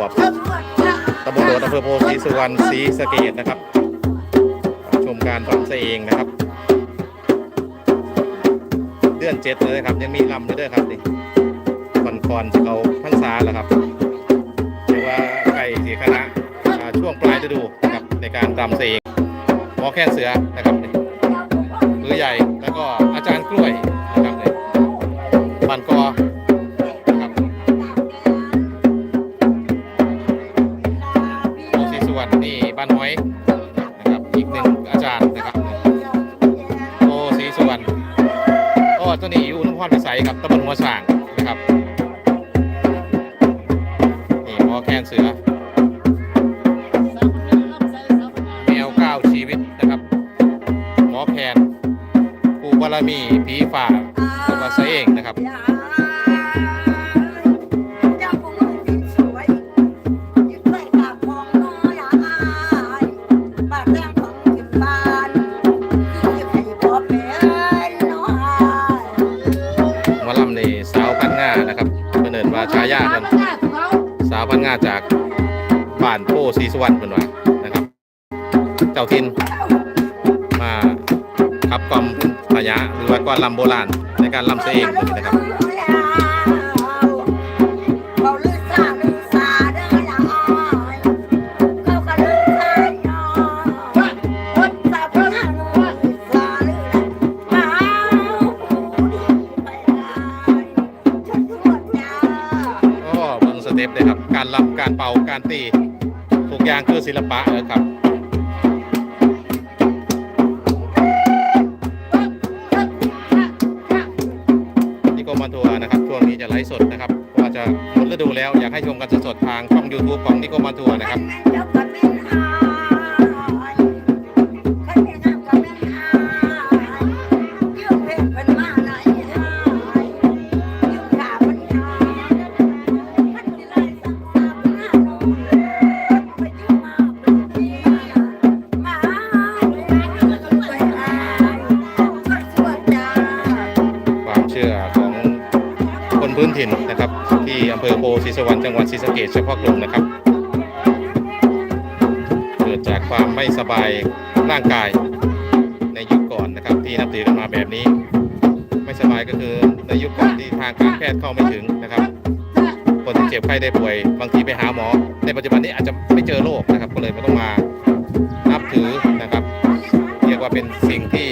วบตำบลโดดอำเภอโพธิสุวรรณศรีสะเกดนะครับ ชมการรำเสเองนะครับ เดือนเจ็ดเลยครับ ยังมีลำอยู่ด้วยครับนี่คอนคอนจะเอาพรรษาแล้วครับเรียกว่าใกล้สีคณะช่วงปลายฤดูนะครับในการรำเสเองหมอแค่เสือนะครับมือใหญ่แล้วก็อาจารย์กล้วย อาจารย์นะครับโอ้สีสุวรรณโอ้ตัวนี้อยู่นุ่งพรพิสัยครับตำบลหัวส่างนะครับ บ้านโพศรีสวรรณเพิ่นว่านะครับ เจ้าทินมาขับกล่อมพญาหรือว่าก้อนลำโบราณในการลำเสเองเพิ่นนะครับอซาลือมาผู้ดีไปลายฉันทวดจ้าก็เบิ่งสเต็ปเลยครับ การลำการเป่าการตี ทุกอย่างคือศิลปะนะครับนี่ก็มาทัวร์นะครับช่วงนี้จะไลฟ์สดนะครับว่าจะหมดฤดูแล้วอยากให้ชมกันสดๆทางช่อง YouTube ของนิโกมาทัวร์นะครับ เฉพาะกลุ่มนะครับ เกิดจากความไม่สบายร่างกายในยุคก่อนนะครับ ที่นับถือกันมาแบบนี้ ไม่สบายก็คือในยุคก่อนที่ทางการแพทย์เข้าไม่ถึงนะครับ คนที่เจ็บไข้ได้ป่วย บางทีไปหาหมอ ในปัจจุบันนี้อาจจะไม่เจอโรคนะครับ ก็เลยไม่ต้องมานับถือนะครับ เรียกว่าเป็นสิ่งที่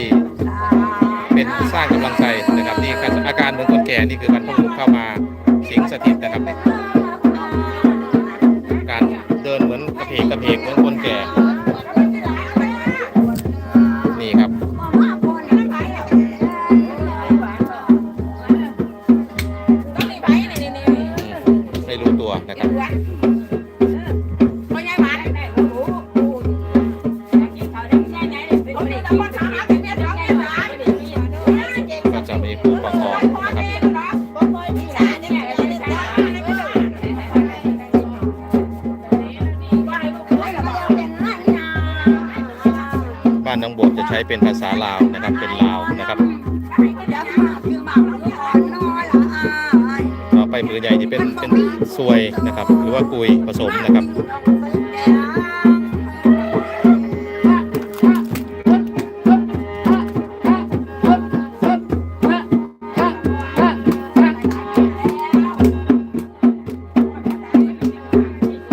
เป็นสร้างกำลังใจนะครับนี่ออาการเหมือนคนแก่นี่คือบรรพบุรุษเข้ามาสิงสถิตนะครับ บ้านน้องโบดจะใช้เป็นภาษาลาวนะครับ เป็นลาวนะครับต่อไปมือใหญ่ที่เป็นเป็นซวยนะครับ หรือว่ากุยผสมนะครับ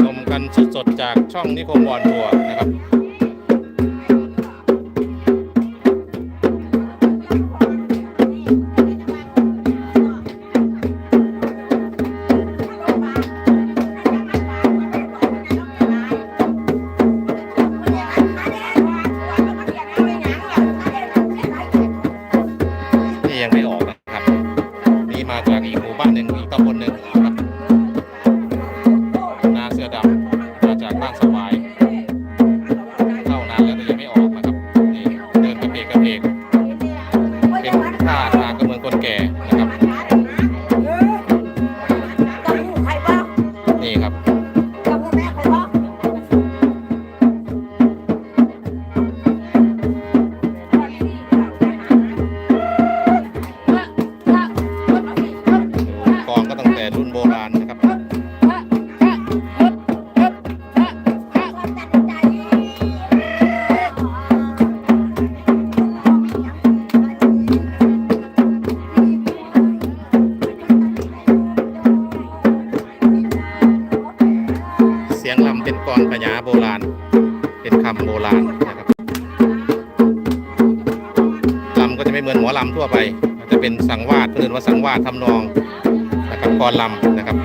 ชมกันสดๆจากช่องนิคมวอน ว่าสังวาสทำนองนะครับกรลำนะครับ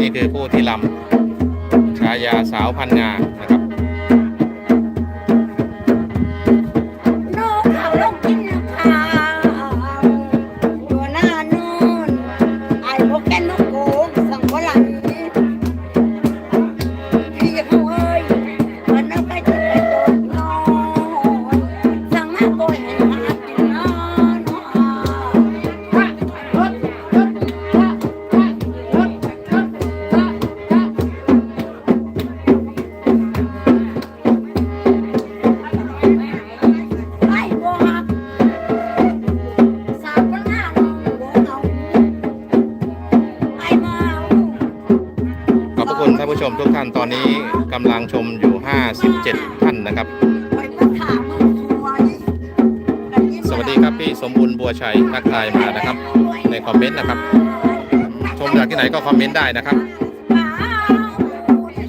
นี่คือผู้ที่ลำฉายาสาวพันงา ชัยทักทายมานะครับ ในคอมเมนต์นะครับ ชมจากที่ไหนก็คอมเมนต์ได้นะครับ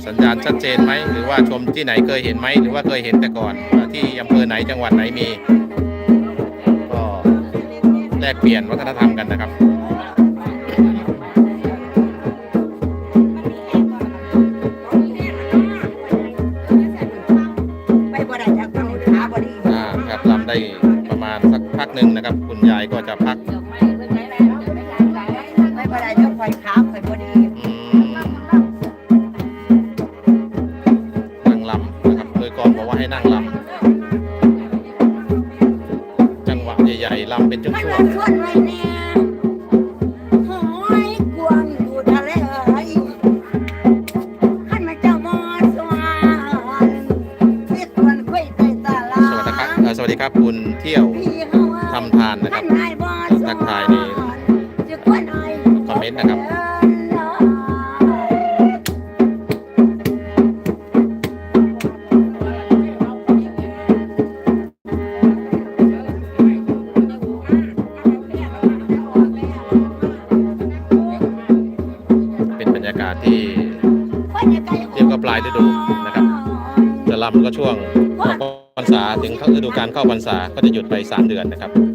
สัญญาณชัดเจนไหมหรือว่าชมที่ไหนเคยเห็นไหมหรือว่าเคยเห็นแต่ก่อนที่อำเภอไหนจังหวัดไหนมีก็แลกเปลี่ยนวัฒนธรรมกันนะครับไปบ่ได้จากฟังขาบ่ดีอ่าครับลำได้ พักหนึ่งนะครับ คุณยายก็จะพักไปบ่ได้จากไฟขาไฟบ่ดีอืมนั่งลำนะครับโดยก่อนบอกว่าให้นั่งลำจังหวะใหญ่ๆลำเป็นช่วมันงมาชวนไว้แน่หอยกวางอยู่ทะเลเอ้ยขันมาเจ้ามอสวานเรียกวนคุยใต้ตาลาๆสวัสดีครับเอ่อสวัสดีครับคุณเที่ยว พี่เเข้าพรรษาก็จะหยุดไป 3 เดือนนะครับคุณ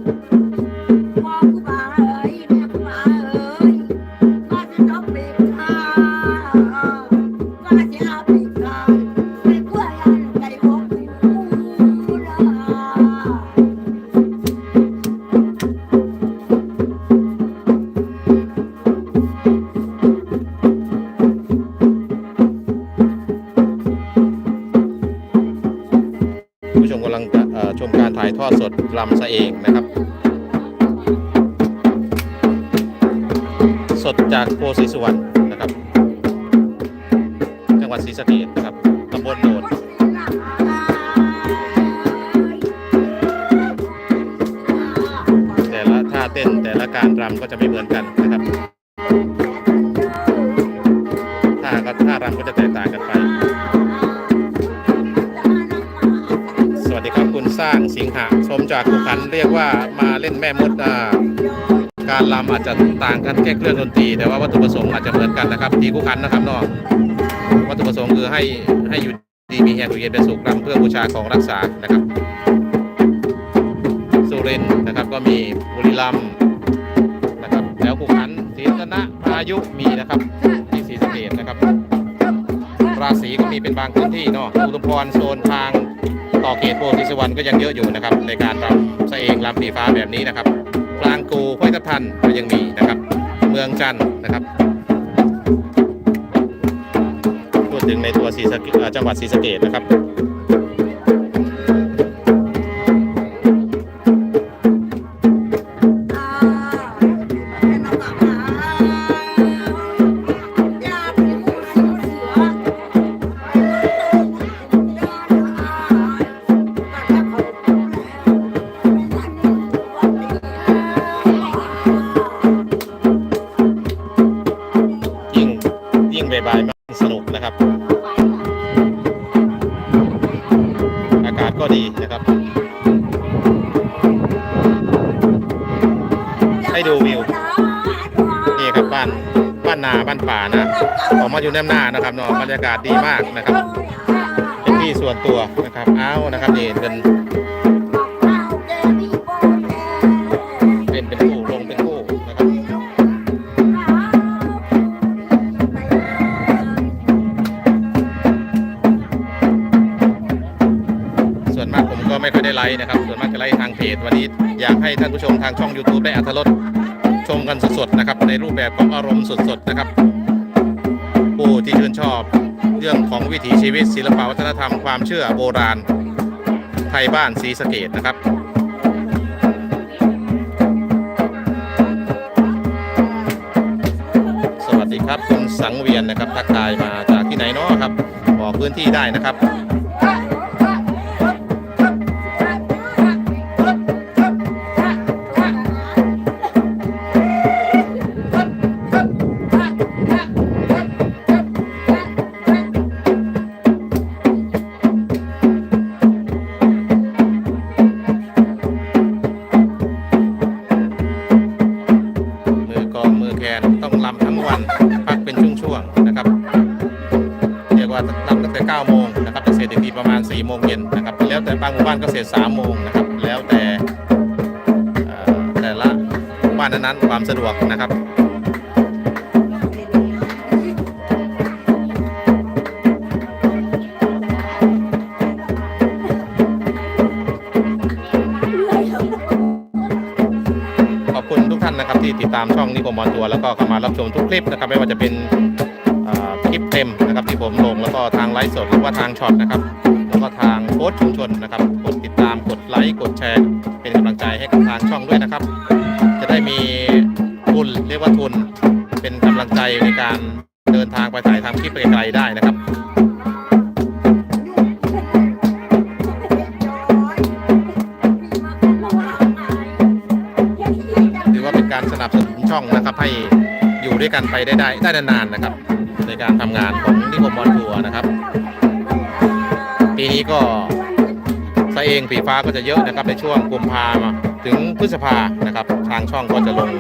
รำก็จะแตกต่างกันไป สวัสดีครับคุณสร้างสิงหะชมจากภูขันเรียกว่ามาเล่นแม่มดอ่าการรำอาจจะต่างกันแค่เครื่องดนตรี แต่ว่าวัตถุประสงค์อาจจะเหมือนกันนะครับที่ภูขันนะครับนาะวัตถุประสงค์คือให้ให้อยู่ดีมีแห่งอยู่เย็นเป็นสุขรำเพื่อบูชาของรักษานะครับสุรินนะครับก็มีบุรีรัมย์นะครับแล้วภูขันศรีรัตนะพายุมีนะครับที่ศรีสะเกษนะครับ ราศีก็มีเป็นบางพื้นที่เนาะอุทุมพรโซนทางต่อเขตโพธิสุวรรณก็ยังเยอะอยู่นะครับ ในการรำเสเองรำผีฟ้าแบบนี้นะครับกลางกูห้วยทับทันก็ยังมีนะครับ เมืองจันทร์นะครับ พูดถึงในตัวศรีสะเกดจังหวัดศรีสะเกดนะครับี่ครับบ้านบ้านนาบ้านป่านะออกมาอยู่แนมหน้านะครับเนาะบรรยากาศดีมากนะครับเป็นที่ส่วนตัวนะครับอ้าวนะครับนี่เป็นเป็นเป็นคู่ลงเป็นคู่นะครับส่วนมากผมก็ไม่ค่อยได้ไลค์นะครับ ส่วนมากจะไลค์ทางเพจวันนี้อยากให้ท่านผู้ชมทางช่อง YouTube ได้อัธรส ชมกันสดๆนะครับ ในรูปแบบของอารมณ์สดๆนะครับ ผู้ที่ชื่นชอบเรื่องของวิถีชีวิตศิลปวัฒนธรรมความเชื่อโบราณ ไทยบ้านศรีสะเกดนะครับสวัสดีครับคุณสังเวียนนะครับทักทายมาจากที่ไหนเนาะครับบอกพื้นที่ได้นะครับ บ้านนั้นๆความสะดวกนะครับขอบคุณทุกท่านนะครับที่ติดตามช่องนิคมบอลทัวร์แล้วก็เข้ามารับชมทุกคลิปนะครับไม่ว่าจะเป็นคลิปเต็มนะครับที่ผมลงแล้วก็ทางไลฟ์สดหรือว่าทางช็อตนะครับแล้วก็ทางโพสต์ชุมชนนะครับกดติดตามกดไลค์กดแชร์ เป็นกำลังใจให้กับทางช่องด้วยนะครับ ได้มีทุนเรียกว่าทุนเป็นกำลังใจในการเดินทางไปถ่ายทำคลิปไกลๆได้นะครับถือว่าเป็นการสนับสนุนช่องนะครับ ให้อยู่ด้วยกันไปได้ได้ได้นานๆนะครับ ในการทำงานของนิคมบอลทัวร์นะครับปีนี้ก็ซะเองฝีฟ้าก็จะเยอะนะครับในช่วงกุมภามา ถึงพฤษภานะครับทางช่องก็จะลง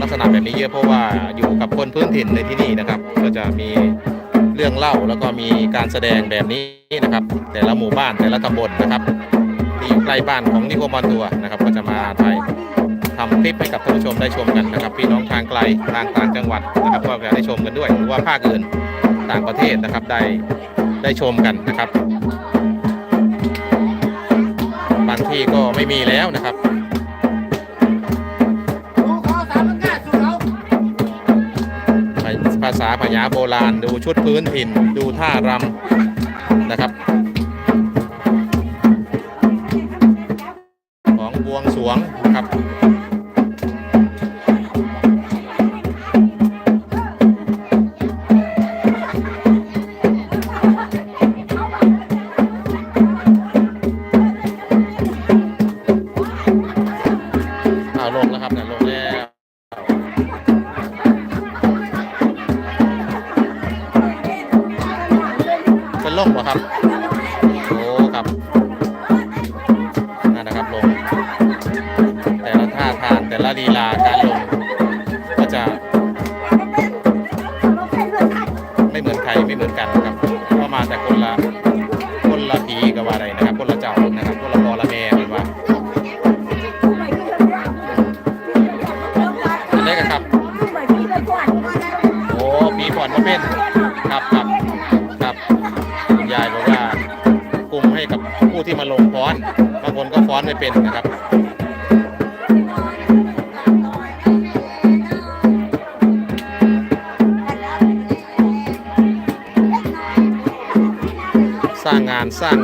ลักษณะแบบนี้เยอะเพราะว่าอยู่กับคนพื้นถิ่นในที่นี่นะครับ ก็จะมีเรื่องเล่าแล้วก็มีการแสดงแบบนี้นะครับ แต่ละหมู่บ้านแต่ละตำบลนะครับ ที่อยู่ใกล้บ้านของนิโคมอนตัวนะครับ ก็จะมาถ่ายทำคลิปให้กับท่านผู้ชมได้ชมกันนะครับพี่น้องทางไกลทางต่างจังหวัดนะครับก็จะได้ชมกันด้วยหรือว่าภาคอื่นต่างประเทศนะครับได้ได้ชมกันนะครับานที่ก็ไม่มีแล้วนะครับภาษาพญาโบราณดูชุดพื้นถิ่นดูท่ารำนะครับ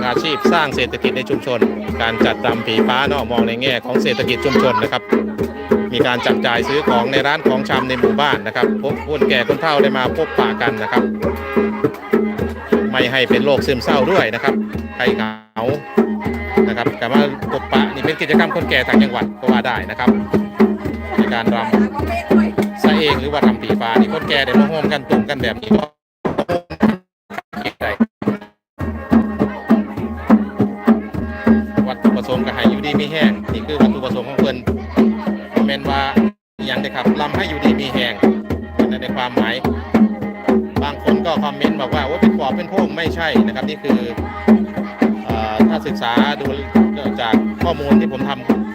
อาชีพสร้างเศรษฐกิจในชุมชน การจัดรำผีฟ้าเนอะมองในแง่ของเศรษฐกิจชุมชนนะครับ มีการจับจ่ายซื้อของในร้านของชำในหมู่บ้านนะครับพบคนแก่คนเฒ่าได้มาพบปะกันนะครับ ไม่ให้เป็นโรคซึมเศร้าด้วยนะครับใครเหงานะครับแต่ว่าพบปะนี่เป็นกิจกรรมคนแก่ต่างจังหวัดก็ว่าได้นะครับในการรำซะเองหรือว่าทำผีฟ้านี่คนแก่ได้มาร่มกันตุ่มกันแบบนี้ มีแห้งนี่คือวัตถุประสงค์ของเพิ่นคอมเมนต์ว่าอย่างเดียครับลำให้อยู่ดีมีแหงในในความหมาย บางคนก็คอมเมนต์บอกว่าว่าเป็นปอบเป็นโพงไม่ใช่นะครับ นี่คืออถ้าศึกษาดูจากข้อมูลที่ผมท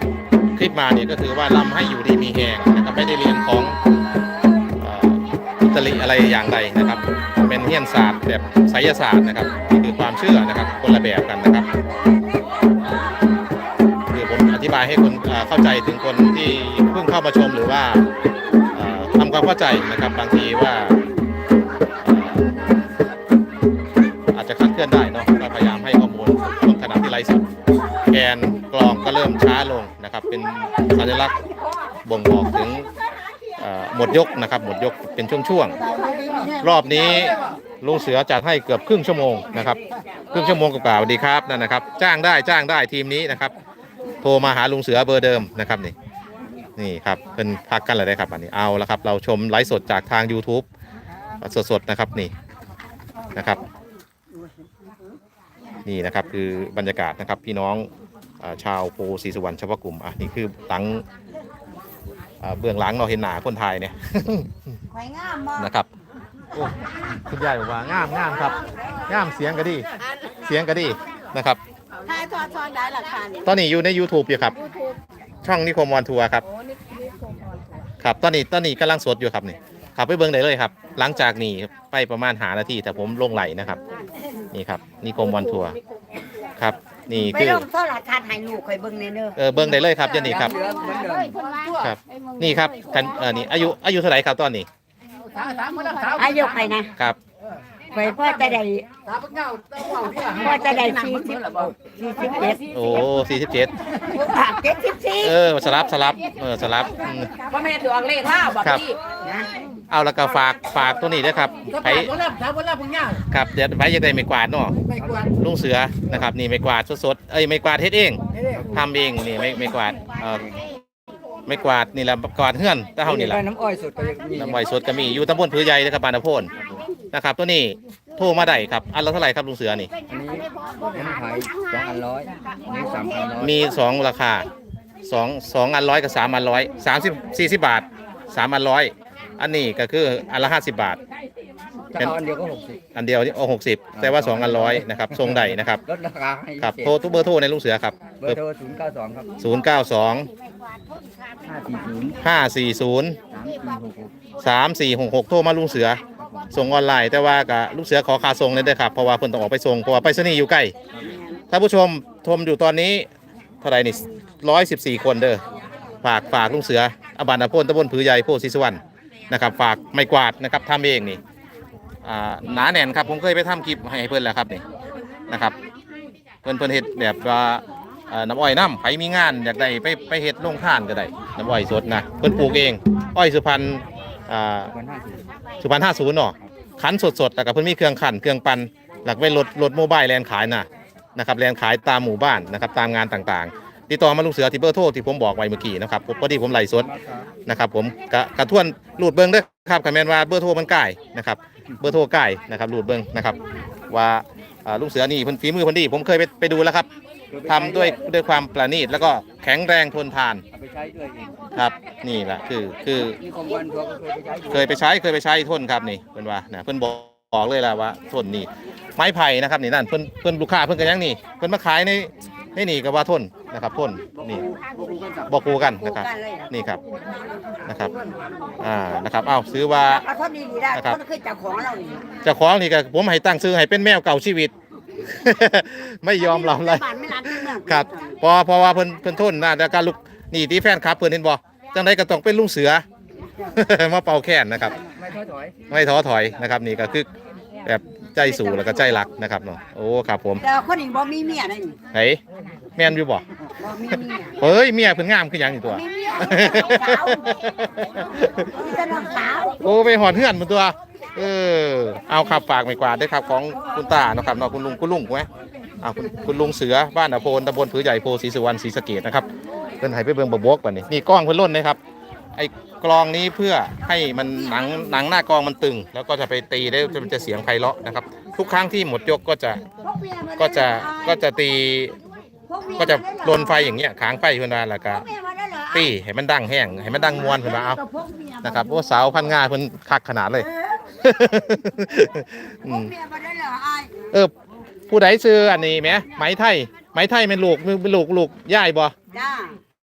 ำคลิปมาเนี่ยก็คือว่าลำให้อยู่ดีมีแหงนะครับไม่ได้เรียนของอุตริอะไรอย่างใดนะครับเป็นเฮียนศาสตร์แบบไสยศาสตร์นะครับนี่คือความเชื่อนะครับคนละแบบกันนะครับายให้คนเข้าใจถึงคนที่เพิ่งเข้ามาชมหรือว่าทำความเข้าใจนะครับบางทีว่า อาจจะคลาดเคลื่อนได้เนาะก็พยายามให้ข้อมูลช่วงขณะที่ไลฟ์สดแกนกลองก็เริ่มช้าลงนะครับ เป็นสัญลักษณ์บ่งบอกถึงหมดยกนะครับหมดยกเป็นช่วงๆรอบนี้ลุงเสือจัดให้เกือบครึ่งชั่วโมงนะครับ ครึ่งชั่วโมงกับกล่าสวัสดีครับนั่นนะครับ จ้างได้จ้างได้ทีมนี้นะครับ ทรมาหาลุงเสือเบอร์เดิมนะครับนี่นี่ครับเป็นพักกันเลยได้ครับอันนี้เอาละครับ เราชมไลฟ์สดจากทาง YouTube สดๆนะครับนี่นะครับนี่นะครับคือบรรยากาศนะครับพี่น้องเอ่อชาวโพสีสุวรรณเฉพาะกลุ่มอะนี่คือหลังเอ่อเบื้องหลังเราเห็นหนาคนไทยเนี่ยข่อยงามมากนะครับโอ้คุณยายบอกว่างามงามครับงามเสียงก็ดี เสียงก็ดีนะครับ ถ้าทอดทอดได้ราคาเนี่ยตอนนี้อยู่ใน YouTube อยู่ครับช่องนิคมวอนทัวร์ครับครับ ตอนนี้ตอนนี้กำลังสดอยู่ครับนี่ขับไปเบิ้งได้เลยครับ หลังจากนี้ไปประมาณหานาทีแต่ผมลงไหลนะครับนี่ครับนิคมวอนทัวร์ครับ นี่ไปคือลงโทรทัศน์ให้ลูกข่อยเบิ่งในเด้อเออเบิ้งได้เลยครับเดี๋ยวนี้ครับ ครับ นี่ครับกันเออนี่อายุอายุเท่าไหร่ครับตอนนี้ อายุไปนะครับข่ อยพ่อจะได้พ่อจะได้สี่สิบสี่สิบเจ็ดโอ้สี่สิบเจ็ดปากเจ็ดสิบสี่เออสลับสลับเออสลับอืมว่าแม่ถือออกเลขล่าบอกครับพี่นะเอาแล้วก็ฝากฝากตัวนี้ด้วยครับก็ไผปากคนละสามคนละพึ่งย่างครับเดี๋ยวไผจะได้ไม่กวาดเนาะไม่กวนลุงเสือนะครับ นี่ไม่กวาดสดๆเอ้ยไม่กวาดเฮ็ดเองนี่เด้ทำเองนี่ไม่ไม่กวาดเอ่อไม่กวาดนี่แหละกวาดเฮือนแต่เฮานี่แหละน้ำอ้อยสดก็ยังมีน้ำไว้สดก็มีอยู่ตำบลผือใหญ่นะครับบานนาโพน นะครับ ตัวนี้โทรมาได้ครับ อันละเท่าไหร่ครับลุงเสือนี่ อันนี้ผมขายสองอันร้อยอันนี้สามอันร้อยมีสองราคาสองสองอันร้อยกับสามอันร้อยสามสิบสี่สิบบาทสามอันร้อยอันนี้ก็คืออันละห้าสิบบาทถ้าเอาอันเดียวก็หกสิบอันเดียวนี่โอ้หกสิบแต่ว่าสองอันร้อยนะครับทรงใดนะครับลดราคาให้ครับพิโทรเศษทุกเบอร์โทรในลุงเสือครับเบอร์โทรศูนย์เก้าสองครับศูนย์เก้าสองห้าสี่ศูนย์ห้าสี่ศูนย์สามสี่หกหกสามสี่หกหกโทรมาลุงเสือ ส่งออนไลน์แต่ว่ากับลุงเสือขอค่าส่งเลยเด้อครับเพราะว่าเพิ่นต้องออกไปส่งเพราะว่าไปรษณีย์อยู่ใกล้ถ้าผู้ชมชมอยู่ตอนนี้เท่าไหร่นี่ร้อยสิบสี่คนเด้อฝากฝากลุงเสืออบานอพลตำบลผือใหญ่โพธิศรีสุวรรณนะครับ ฝากไม้กวาดนะครับทำเองนี่อ่าหนาแน่นครับผมเคยไปทำคลิปให้เพิ่นแล้วครับนี่นะครับ เพิ่นเพิ่นเฮ็ดแบบว่าเอ่อน้ำอ้อยน้ำไผมีงานอยากได้ไปไปเฮ็ดโรงทานก็ได้น้ำอ้อยสดนะเพิ่นปลูกเอง อ้อยสุพรรณอ่า สุพรรณห้าศูนย์เนาะขันสดสดๆแต่กับเพิ่นมีเครื่องขันเครื่องปั่นหลักไว้รถรถโมบายแลนขายน่ะนะครับแลนขายตามหมู่บ้านนะครับตามงานต่างๆ ติดต่อมาลูกเสือที่เบอร์โทรที่ผมบอกไว้เมื่อกี้นะครับพอดีผมไล่สดนะครับผมกะกระทวนรูดเบิ้งเด้อครับคอมเมนว่าเบอร์โทรมันใกล้นะครับเบอร์โทรใกล้นะครับรูดเบิ้งนะครับว่าอ่าลูกเสือนี่เพิ่นฝีมือเพิ่นดีผมเคยไปไปดูแล้วครับ ทำด้วยด้วยความประณีตแล้วก็แข็งแรงทนทานเอาไปใช้ด้วยเองครับ นี่แหละคือคือนี่ของวันทัวร์ก็เคยไปใช้อยู่เคยไปใช้เคยไปใช้ทนครับนี่เพิ่นว่านะเพิ่นบอกบอกเลยล่ะว่าทนนี่ไม้ไผ่นะครับนี่นั่นเพิ่นเพิ่นลูกค้าเพิ่นก็ยังนี่เพิ่นมาขายในในนี่ก็ว่าทนนะครับทนนี่บอกกูกันนะครับกันเลยนี่ครับนะครับอ่านะครับเอ้าซื้อว่า เอาเท่านี้ดีได้นะครับคนคือเจ้าของเรานี่เจ้าของนี่ก็ผมให้ตั้งซื้อให้เป็นแมวเก่าชีวิต ไม่ยอมเราเลยบ้านไม่รักเมืองครับเพอเพราะว่าเพิ่นเพิ่นทนนะแล้วการลุกนี่ที่แฟนคลับเพิ่นเห็นบ่จังไดก็ต้องเป็นลุงเสือ มาเป่าแค้นนะครับ ไม่ท้อถอยไม่ท้อถอยนะครับ นี่ก็คือแบบใจสู่แล้วก็ใจรักนะครับเนาะโอ้ครับผมแต่คนนี้บ่มีเมียนั่นนี่เฮ้ยแม่นอยู่บ่บ่มีเมียเฮ้ยเมียเพิ่นงามคือหยังนี่ตัวมีเมียสาวมีแต่น้องสาวโอ้ไปหอดเฮือนมันตัว เออ เอาขับฝากไม่กวาดด้วยครับของคุณตาเนาะครับเนาะคุณลุงคุณลุงไหมอ่าคุณคุณลุงเสือบ้านอโพนตำบลผือใหญ่โพศรีสุวรรณศรีสะเกดนะครับเพิ่นให้ไปเบิ่งบกบกบัดนี้นี่กล้องเพิ่นล่นนะครับ ไอ้กลองนี้เพื่อให้มันหนังหนังหน้ากลองมันตึง แล้วก็จะไปตีได้มันจะเสียงไพเราะนะครับ ทุกครั้งที่หมดยกก็จะก็จะก็จะตีก็จะลนไฟอย่างเงี้ยค้างไฟเพิ่นว่าแล้วก็ ตีให้มันดังแห้งให้มันดังมวนเพิ่นว่าเอานะครับโอ้สาวพันงาเพิ่นคักขนาดเลยอืพวกมเมียมาได้เหรอไอ้ายเออผู้ใดซื้ออันนี้ไหมไหมไทยไหมไทยเป็นลูกเป็นลูกลูกย่ายบ่จ้า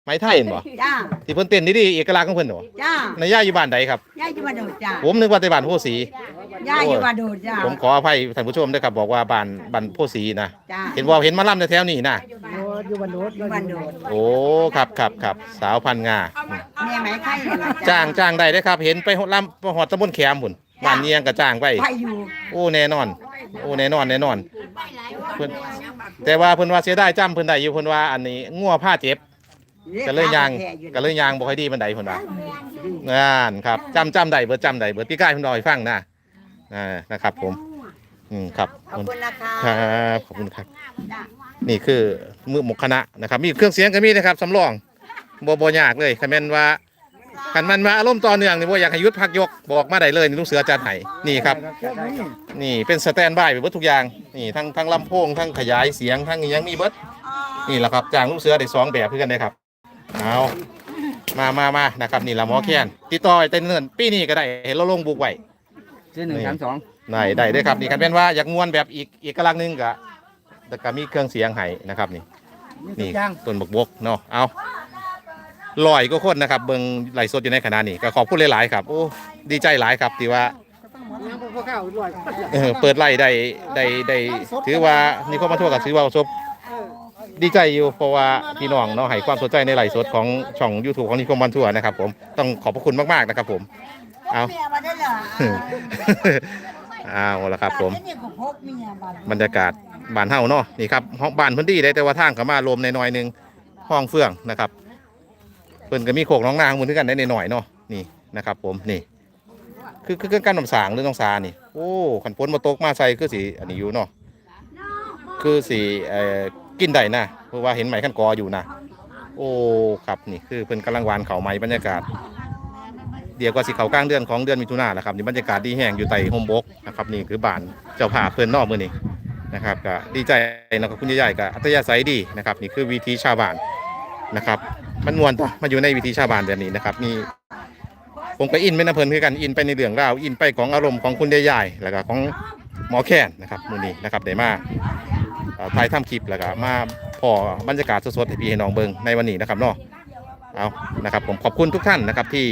ไหมไทยเห็นบ่จ้าที่เพิ่นเต้นดีๆเอกลักษณ์ของเพิ่นบ่จ้าในย่ายอยู่บ้านใดครับย่าอยู่บ้านโดดจ้าผมนึกว่าแต่บ้านโพสีย่าอยู่บ้านโดดจ้าผมขออภัยท่านผู้ชมด้วยครับบอกว่าบ้านบ้านโพสีนะจ้าเห็นว่าเห็นมาล่ำแถวๆนี้นะ โอ้อยู่บ้านโดดอยู่บ้านโดดโอ้ครับครับครับสาวพันงาแม่ไหมไข่เนี่ยล่ะจ้างจ้างได้เด้อครับ เห็นไปหดลำไปหอดตะบนแขมพุ่นบ้านเนียงก็จ้างไปไปอยู่โอ้แน่นอน โอ้แน่นอนแน่นอนเพิ่นแต่ว่าเพิ่นว่าเสียดายจ้ำเพิ่นได้อยู่เพิ่นว่าอันนี้งัวผ้าเจ็บก็เลยยางก็เลยยางบ่ค่อยดีปานใดเพิ่นว่านั่นครับจ้ำจ้ำได้เบิดจ้ำได้เบิดพี่กายเพิ่นเอาให้ฟังนะอ่านะครับ ผม อืมครับขอบคุณนะคะครับขอบคุณครับ นี่คือมือหมกคณะนะครับ มีเครื่องเสียงก็มีนะครับสำรองบ่บ่ยากเลยคันแม่นว่าคันมันมาอารมณ์ต่อเนื่องนี่บ่อยากให้หยุดพักยกบอกมาได้เลยนี่ลูกเสือจัดให้นี่ครับ นี่เป็นสแตนด์บายไปเบิดทุกอย่างนี่ทั้งทั้งลำโพงทั้งขยายเสียงทั้งอิหยังมีเบิดนี่แหละครับจ้างลูกเสือได้สองแบบเพื่อกันเลยครับเอามามามานะครับนี่ละหมอแคนติดต่อไอ้เต้นเนินปีนี้ก็ได้เห็นเราลงบุกไว้ซื้อหนึ่งสามสองได้ได้เด้อครับนี่คันเป็นว่าอยากมวนแบบอีกอีกกำลังหนึงก็ แต่ก็มีเครื่องเสียงให้นะครับนี่นี่ต้นบกบกเนาะเอาลอยก็คนนะครับ เบิ่งไหลฟ์สดอยู่ในขณะนี้ก็ขอบคุณหลายๆครับโอ้ดีใจหลายครับที่ว่ายังบ่พอข้าวด้วยเออเปิดไล่ได้ได้ได้ถือว่านี่ก็มาทั่วกับถือว่าประสบดีใจอยู่เพราะว่าพี่น้องเนาะให้ความสนใจในไลฟ์สดของช่อง YouTube ของนิคมบันทั่วนะครับ ผมต้องขอบพระคุณมากๆนะครับ ผมเอา เมียมาได้เหรอเอาละครับผมนี่ก็พกเมียมาบรรยากาศบ้านเฮาเนาะนี่ครับห้องบ้านเพื้นที่ได้แต่ว่าทางเขามาลมในหน่อยๆหนึงห้องเฟื่องนะครับเพิ่นก็มีโขกน้องนางเหมือนกันได้ในหน่อยๆเนาะนี่นะครับ ผมนี่คือคือคือการน้ำสางหรือน้องสานี่ โอ้ขันพ้นมาตกมาใส่คือสีอันนี้อยู่เนาะคือสีเอ่อกินได้นะเพราะว่าเห็นไหมขั้นกออยู่นะโอ้ครับนี่คือเพิ่นกำลังหวานเขาไหมบรรยากาศเดี๋ยวกว่าสิเขากลางเดือนของเดือนมิถุนายนแหละครับนี่บรรยากาศดีแห้งอยู่ใต้โฮมบกนะครับนี่คือบ้านเจ้าภาพเพิ่อนนอกมือนี่นะครับก็ดีใจนะครับคุณยายๆก็อัธยาศัยดีนะครับนี่คือวิธีชาวบ้านนะครับ มันมวนต่อมาอยู่ในวิธีชาวบ้านแบบนี้นะครับนี่ผมก็อินไปนะเพลินคือกันอินไปในเรื่องราวอินไปของอารมณ์ของคุณยายๆแล้วก็ของหมอแคนนะครับมือนี้นะครับได้มาเอ่อถ่ายทำคลิปแล้วก็มาพอบรรยากาศสดๆให้พี่ให้น้องเบิงในวันนี้นะครับเนาะเอานะครับผมขอบคุณทุกท่านนะครับที่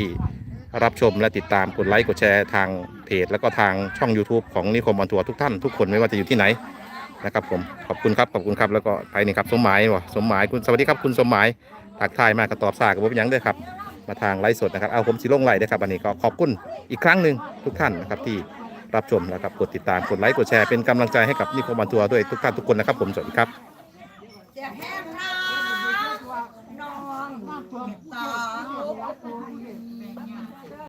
รับชมและติดตามกดไลค์กดแชร์ทางเพจ แล้วก็ทางช่อง YouTube ของนิคมออนทัวร์ทุกท่านทุกคนไม่ว่าจะอยู่ที่ไหนนะครับผมขอบคุณครับขอบคุณครับแล้วก็ไปนี่ครับสมหมายวะสมหมายคุณสวัสดีครับคุณสมหมายทักทายมากระตอบสากับผมยังด้วยครับ มาทางไลฟ์สดนะครับเอาผมสีลงไหลฟ์ด้วยครับวันนี้ก็ขอบคุณอีกครั้งหนึ่งทุกท่านนะครับที่รับชมนะครับกดติดตามกดไลค์กดแชร์เป็นกำลังใจให้กับนิคมออนทัวร์ด้วยทุกท่านทุกคนนะครับผมสวัสดีครับจะแห้งน้องน้องตัว